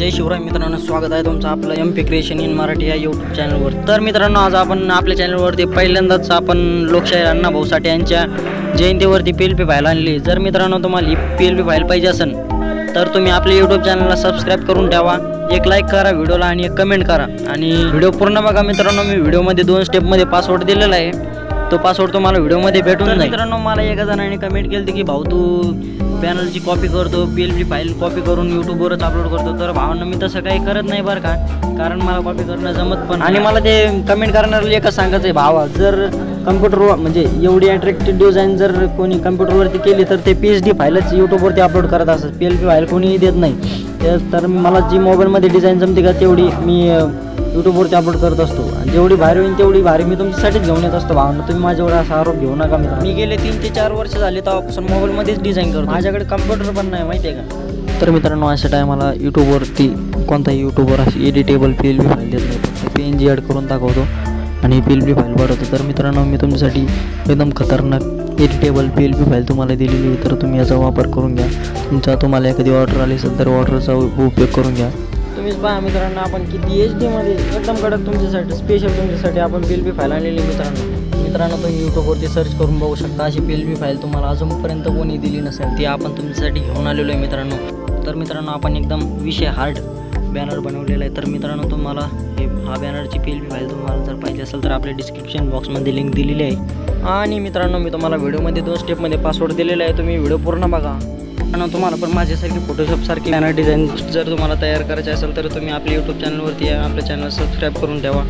जय शिवराय मित्रांनो स्वागत आहे तुमचं आपलं M P creation in Marathi या यूट्यूब चॅनलवर तर मित्रांनो आज आपण आपल्या चॅनलवरती पहिल्यांदाच आपण लोकशाही अण्णा भाऊ साठे यांच्या जयंतीवरती पी एल पी फाईल आणली. जर मित्रांनो तुम्हाला ही पी एल पी फाईल पाहिजे असेल तर तुम्ही आपल्या यूट्यूब चॅनलला सबस्क्राईब करून ठेवा. एक लाईक करा व्हिडिओला आणि एक कमेंट करा. आणि व्हिडिओ पूर्ण बघा मित्रांनो मी व्हिडिओमध्ये दोन स्टेपमध्ये पासवर्ड दिलेला आहे. तो पासवर्ड तुम्हाला व्हिडिओमध्ये भेटून मित्रांनो मला एका जणाने कमेंट केली की भाऊ तू पॅनलची कॉपी करतो P L P file copy करून यूट्यूबवरच अपलोड करतो. तर भावांना मी तसं काही करत नाही बरं का. कारण मला कॉपी करणं जमत पण आणि मला ते कमेंट करणाऱ्याला एकच सांगायचं आहे भावा जर कम्प्युटरवर म्हणजे एवढी अट्रॅक्टिव्ह डिझाईन जर कोणी कम्प्युटरवरती केली तर ते पी एच डी फाईलच यूट्यूबवरती अपलोड करत असत पी एल पी फाईल कोणीही देत नाही. तर मला जी मोबाईलमध्ये डिझाईन जमते का तेवढी मी यूट्यूबवरती अपलोड करत असतो. आणि जेवढी भारी होईल तेवढी भारी मी तुमच्यासाठीच घेऊन येत असतो. भावना तुम्ही माझ्यावर असा आरोप घेऊ नका मित्र मी गेले तीन ते चार वर्ष झाले तेव्हापासून मोबाईलमध्येच डिझाईन करतो. माझ्याकडे कम्प्युटर पण नाही माहिती आहे का? तर मित्रांनो अशा टायमाला यूट्यूबवरती कोणताही यूट्यूबवर अशी editable P L P file देत नाही. फक्त पी एन जी ॲड करून दाखवतो. आणि पी एल पी फाईल पाठवतो तर मित्रांनो मी तुमच्यासाठी एकदम खतरनाक editable P L P file तुम्हाला दिलेली आहे. तर तुम्ही याचा वापर करून घ्या. तुमचा तुम्हाला एखादी ऑर्डर आली असेल तर ऑर्डरचा उपयोग करून घ्या. तुम्हीच पहा मित्रांनो आपण किती एच डीमध्ये एकदम कडक तुमच्यासाठी स्पेशल तुमच्यासाठी आपण बिल बी फाईल आणलेली मित्रांनो. मित्रांनो तुम्ही यूट्यूबवरती सर्च करून बघू शकता अशी बिल बी फाईल तुम्हाला अजूनपर्यंत कोणी दिली नसेल ती आपण तुमच्यासाठी घेऊन आलेलो आहे मित्रांनो. तर मित्रांनो आपण एकदम विषय हार्ड बॅनर बनवलेला आहे. तर मित्रांनो तुम्हाला हे हा बॅनरची पी एल फाईल तुम्हाला जर पाहिजे असेल तर आपल्या डिस्क्रिप्शन बॉक्समध्ये लिंक दिलेली आहे. आणि मित्रांनो मी तुम्हाला व्हिडिओमध्ये दोन स्टेपमध्ये पासवर्ड दिलेला आहे. तुम्ही व्हिडिओ पूर्ण बघा. आणि तुम्हाला पण माझ्यासारखी फोटोशॉपसारखी बॅनर डिझाईन जर तुम्हाला तयार करायचे असेल तर तुम्ही आपल्या यूट्यूब चॅनलवरती या आपल्या चॅनल सबस्क्राईब करून ठेवा.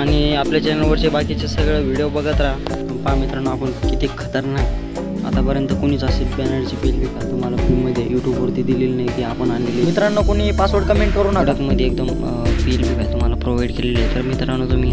आणि आपल्या चॅनलवरचे बाकीचे सगळं व्हिडिओ बघत राहा. पहा मित्रांनो आपण किती खतरनाक. आतापर्यंत कोणीच असे बॅनरची बिल का तुम्हाला फ्रीमध्ये यूट्यूबवरती दिलेली नाही की आपण आणलेली. मित्रांनो कोणी पासवर्ड कमेंट करून मध्ये एकदम बिल बी तुम्हाला प्रोव्हाइड केलेली आहे. तर मित्रांनो तुम्ही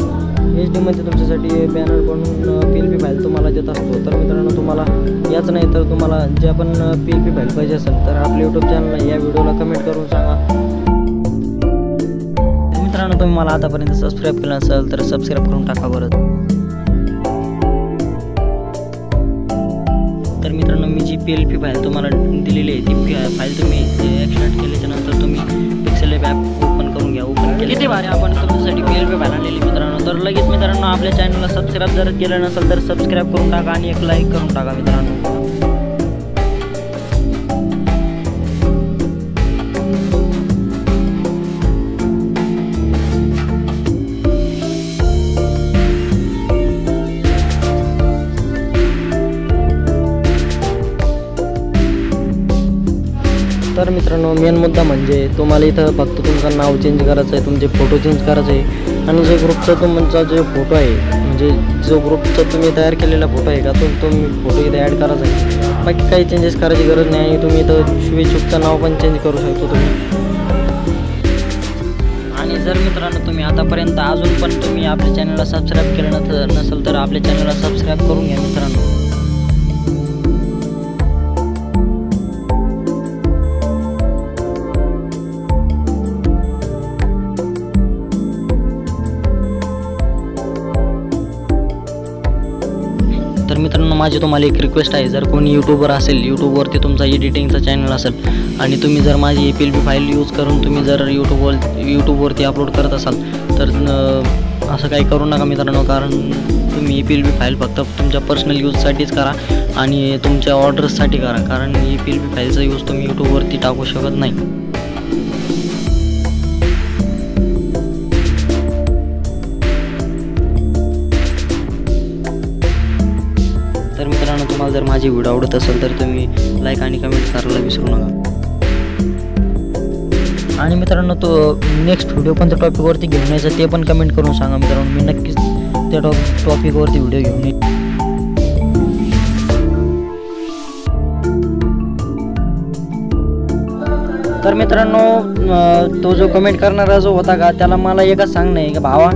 एच डीमध्ये तुमच्यासाठी बॅनर बनवून पी एल पी फाईल तुम्हाला देत असतो. तर मित्रांनो तुम्हाला याच नाही तर तुम्हाला जे पण पी एल पी फाईल पाहिजे असेल तर आपल्या यूट्यूब चॅनलला या व्हिडिओला कमेंट करून सांगा. मित्रांनो तुम्ही मला आतापर्यंत सबस्क्राईब केलं असेल तर सबस्क्राईब करून टाका बरं. तर मित्रांनो मी जी पी एल पी फाईल तुम्हाला दिलेली आहे ती फाईल तुम्ही एक्सट्रॅक्ट केल्याच्यानंतर तुम्ही पिक्सेल ॲप ओपन करून घ्या. ओपन केली भारी आपण तुमच्यासाठी पी एल पी फाईल आणलेली मित्रांनो. तर लगेच मित्रांनो आपल्या चॅनलला सबस्क्राईब जर केलं नसेल तर सबस्क्राईब करून टाका आणि एक लाईक करून टाका मित्रांनो. तर मित्रांनो मेन मुद्दा म्हणजे तुम्हाला इथं फक्त तुमचं नाव चेंज करायचं आहे तुमचे फोटो चेंज करायचे आहे आणि जे ग्रुपचा तुमचा जो फोटो आहे म्हणजे जो ग्रुपचा तुम्ही तयार केलेला फोटो आहे का तो तुम्ही फोटो इथे ॲड करायचा आहे? बाकी काही चेंजेस करायची गरज नाही आणि तुम्ही इथं शुभेच्छुकचं नाव पण चेंज करू शकतो तुम्ही. आणि जर मित्रांनो तुम्ही आतापर्यंत अजून पण तुम्ही आपल्या चॅनलला सबस्क्राईब केलं नसेल तर आपल्या चॅनलला सबस्क्राईब करून घ्या मित्रांनो. माझी तुम्हाला एक रिक्वेस्ट आहे. जर कोणी यूट्यूबर असेल यूट्यूबवरती तुमचा एडिटिंगचा चॅनल असेल आणि तुम्ही जर माझी A P L file use करून तुम्ही जर यूट्यूबवर यूट्यूबवरती अपलोड करत असाल तर असं काही करू नका मित्रांनो कारण तुम्ही A P L B file फक्त तुमच्या पर्सनल यूजसाठीच करा आणि तुमच्या ऑर्डर्ससाठी करा. कारण ए पी एल पी फाईलचा यूज तुम्ही यूट्यूबवरती टाकू शकत नाही. तुम्हाला जर माझी व्हिडिओ आवडत असेल तर तुम्ही लाईक आणि कमेंट करायला विसरू नका. आणि मित्रांनो तो नेक्स्ट व्हिडिओ कोणत्या टॉपिकवरती घेऊन यायचं ते पण कमेंट करून सांगा मित्रांनो. मी नक्कीच त्या टॉप टॉपिकवरती व्हिडिओ घेऊन येईल तर मित्रांनो तो जो कमेंट करणारा जो होता का त्याला मला एकच सांगणं आहे की भावा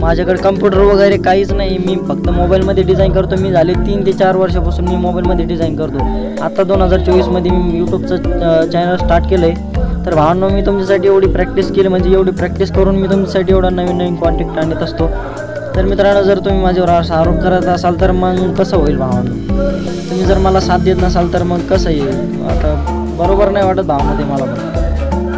माझ्याकडे कम्प्युटर वगैरे काहीच नाही. मी फक्त मोबाईलमध्ये डिझाईन करतो. मी झाले तीन ते चार वर्षापासून मी मोबाईलमध्ये डिझाईन करतो. आता दोन हजार चोवीसमध्ये मी यूट्यूबचं चॅनल स्टार्ट केलं आहे तर भावांनो मी तुमच्यासाठी एवढी प्रॅक्टिस केली. म्हणजे एवढी प्रॅक्टिस करून मी तुमच्यासाठी एवढा नवीन नवीन कॉन्टॅक्ट आणत असतो. तर मित्रांनो जर तुम्ही माझ्यावर असा आरोप करत असाल तर मग कसं होईल भावांनो? तुम्ही जर मला साथ देत नसाल तर मग कसं येईल? आता बरोबर नाही वाटत भावना ते मला पण.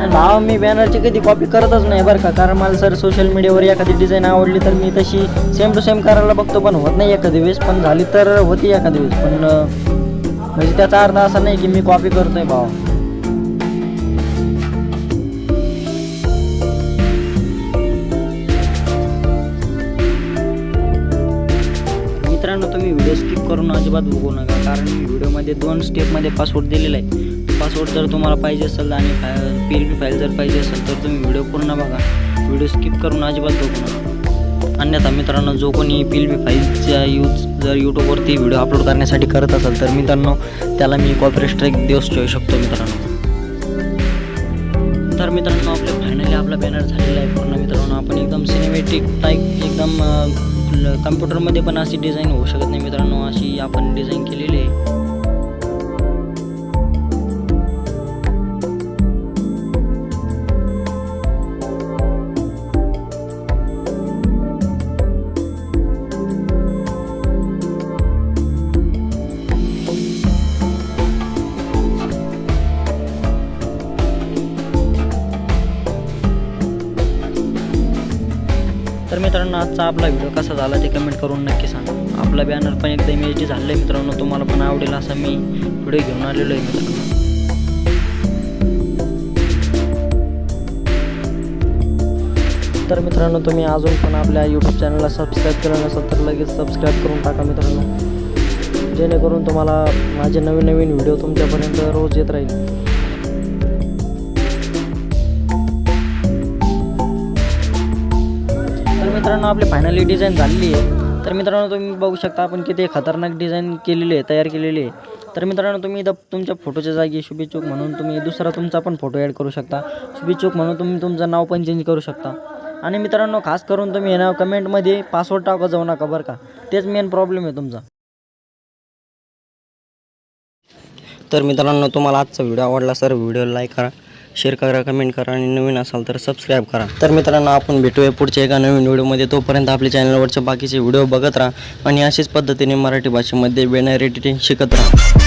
आणि भाव मी बॅनरची कधी कॉपी करतच नाही बरं का. कारण मला सर सोशल मीडियावर एखादी डिझाईन आवडली तर मी तशी सेम टू सेम करायला बघतो पण होत नाही एखादी वेळेस. पण झाली तर होती एखादी वेळेस. पण म्हणजे त्याचा अर्थ असा नाही की मी कॉपी करतोय भाव. मित्रांनो तुम्ही व्हिडिओ स्किप करून अजिबात बघू नका कारण व्हिडिओमध्ये दोन स्टेपमध्ये पासवर्ड दिलेला आहे. पासवर्ड जर तुम्हाला पाहिजे असेल आणि पी एल पी फाईल जर पाहिजे असेल तर तुम्ही व्हिडिओ पूर्ण बघा. व्हिडिओ स्किप करून अजिबात बघू नका. अन्यथा मित्रांनो जो कोणी पी एल पी फाईलचा यूज जर यूट्यूबवरती व्हिडिओ अपलोड करण्यासाठी करत असेल तर मित्रांनो त्याला मी कॉपरेट स्ट्राईक देऊच ठेवू शकतो मित्रांनो. तर मित्रांनो आपल्या फायनली आपला बॅनर झालेला आहे पूर्ण मित्रांनो. आपण एकदम सिनेमॅटिक टाईप एकदम कम्प्युटरमध्ये पण अशी डिझाईन होऊ शकत नाही मित्रांनो. अशी आपण डिझाईन केलेली आहे. तर मित्रांनो आजचा आपला व्हिडिओ कसा झाला ते कमेंट करून नक्की सांगा. आपला बॅनर पण एकदम एच डी झालेला आहे मित्रांनो तुम्हाला पण आवडेल असा मी व्हिडिओ घेऊन आलेलो आहे मित्रांनो. तर मित्रांनो तुम्ही अजून पण आपल्या यूट्यूब चॅनलला सबस्क्राईब केलं नसेल तर लगेच सबस्क्राईब करून टाका मित्रांनो. जेणेकरून तुम्हाला माझे नवीन नवीन व्हिडिओ तुमच्यापर्यंत रोज येत राहील. मित्रांनो आपली फायनली डिझाईन झालेली आहे. तर मित्रांनो तुम्ही बघू शकता आपण किती खतरनाक डिझाईन केलेली आहे तयार केलेली आहे. तर मित्रांनो तुम्ही इथं तुमच्या फोटोच्या जागी शुभेच्छुक म्हणून तुम्ही दुसरा तुमचा पण फोटो ॲड करू शकता. शुभेच्छुक म्हणून तुम्ही तुमचं नाव पण चेंज करू शकता. आणि मित्रांनो खास करून तुम्ही हे ना कमेंटमध्ये पासवर्ड टाका जाऊ नका बरं का. तेच मेन प्रॉब्लेम आहे तुमचा. तर मित्रांनो तुम्हाला आजचा व्हिडिओ आवडला सर व्हिडिओ लाईक करा. शेअर करा कमेंट करा आणि नवीन असाल तर सबस्क्राईब करा. तर मित्रांनो आपण भेटूया पुढच्या एका नवीन व्हिडिओमध्ये. तोपर्यंत आपल्या चॅनलवरचे बाकीचे व्हिडिओ बघत राहा आणि अशाच पद्धतीने मराठी भाषेमध्ये बॅनर एडिटिंग शिकत राहा.